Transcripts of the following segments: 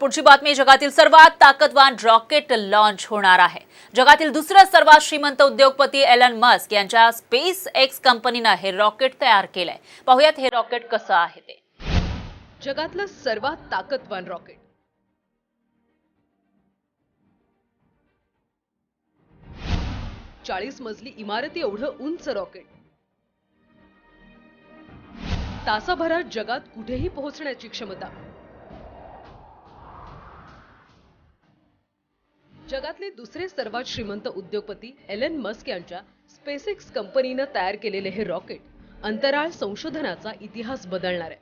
पुढची बातमी जगातील सर्वात ताकदवान रॉकेट लॉन्च होणार आहे. जगातील दुसरा सर्वात श्रीमंत उद्योगपती एलन मस्क यांच्या स्पेस एक्स कंपनीनं हे रॉकेट तयार केलंय. पाहुयात हे रॉकेट कसं आहे ते. जगातलं सर्वात ताकदवान रॉकेट. चाळीस मजली इमारती एवढं उंच रॉकेट. तासाभरात जगात कुठेही पोहोचण्याची क्षमता. जगातले दुसरे सर्वात श्रीमंत उद्योगपती एलन मस्क यांच्या स्पेसिक्स कंपनीनं तयार केलेले हे रॉकेट अंतराळ संशोधनाचा इतिहास बदलणार आहे.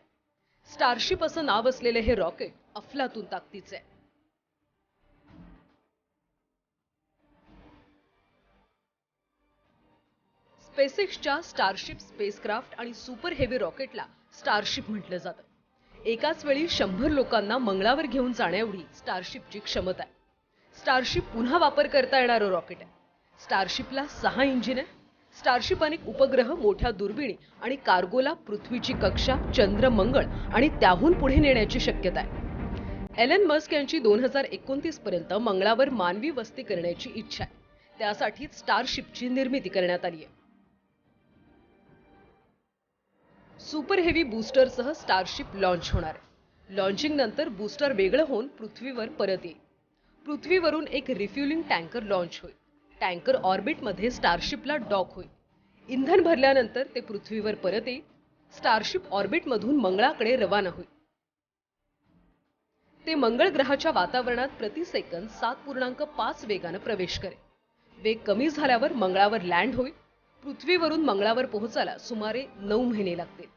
स्टारशिप असं नाव असलेले हे रॉकेट अफलातून ताकदीचे आहे. स्पेसिक्सच्या स्टारशिप स्पेसक्राफ्ट आणि सुपर हेवी रॉकेटला स्टारशिप म्हटलं जातं. एकाच वेळी शंभर लोकांना मंगळावर घेऊन जाण्याएवढी स्टारशिपची क्षमता आहे. स्टारशिप पुन्हा वापर करता येणारं रॉकेट आहे. स्टारशिपला सहा इंजिन आहे. स्टारशिप अनेक उपग्रह मोठ्या दुर्बिणी आणि कार्गोला पृथ्वीची कक्षा चंद्र मंगळ आणि त्याहून पुढे नेण्याची शक्यता आहे. एलन मस्क यांची दोन हजार एकोणतीस पर्यंत मंगळावर मानवी वस्ती करण्याची इच्छा आहे. त्यासाठी स्टारशिपची निर्मिती करण्यात आली आहे. सुपर हेवी बूस्टरसह स्टारशिप लॉन्च होणार आहे. लॉन्चिंग नंतर बूस्टर वेगळं होऊन पृथ्वीवर परत येईल. पृथ्वीवरून एक रिफ्युलिंग टँकर लॉन्च होईल. टँकर ऑर्बिटमध्ये स्टारशिपला डॉक होईल. इंधन भरल्यानंतर ते पृथ्वीवर परत येईल. स्टारशिप ऑर्बिटमधून मंगळाकडे रवाना होईल. ते मंगळ ग्रहाच्या वातावरणात प्रति सेकंद सात पूर्णांक पाच वेगानं प्रवेश करेल. वेग कमी झाल्यावर मंगळावर लँड होईल. पृथ्वीवरून मंगळावर पोहोचायला सुमारे नऊ महिने लागतील.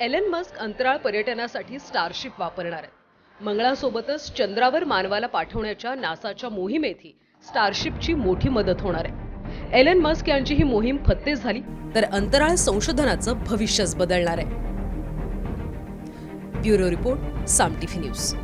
एलन मस्क अंतराळ पर्यटनासाठी स्टारशिप वापरणार आहेत. मंगळासोबतच चंद्रावर मानवाला पाठवण्याच्या नासाच्या मोहिमेतही स्टारशिपची मोठी मदत होणार आहे. एलन मस्क यांची ही मोहीम फत्ते झाली तर अंतराळ संशोधनाचं भविष्यच बदलणार आहे. Bureau report Saam TV news.